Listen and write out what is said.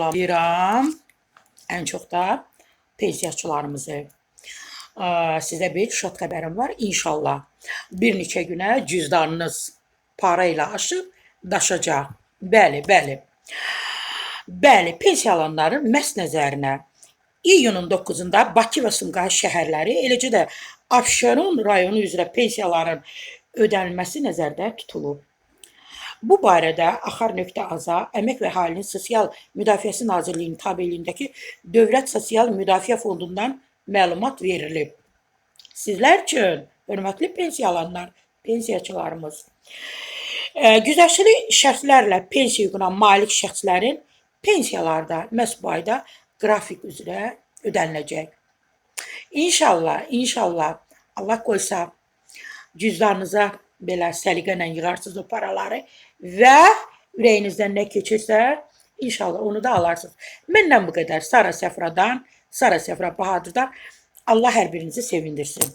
Salamlayıram. Ən çox da pensiyaçılarımızı. Aa, Sizə bir şad xəbərim var. İnşallah bir neçə günə cüzdanınız para ilə aşıb daşacaq. Bəli, bəli. Bəli, pensiya alanların məhz nəzərinə iyunun 9-da Bakı və Sumqayıt şəhərləri, eləcə də Abşeron rayonu üzrə pensiyaların ödənilməsi nəzərdə tutulub. Bu barədə Axar.aza Əmək və Əhalinin Sosial Müdafiəsi Nazirliyinin tabeliyindəki Dövlət Sosial Müdafiə Fondundan məlumat verilib. Sizlər üçün, hörmətli pensiya alanlar, pensiyaçılarımız, e, güzəştli şərtlərlə pensiya hüququna malik şəxslərin pensiyaları da məhz bu ayda qrafik üzrə ödəniləcək. İnşallah, inşallah Allah qoysa cüzdanınıza belə səliqə ilə yığarsınız o paraları və ürəyinizdən nə keçirsə, inşallah onu da alarsınız. Məndən bu qədər. Sara Səfradan, Sara Səfra Bahadırdan Allah hər birinizi sevindirsin.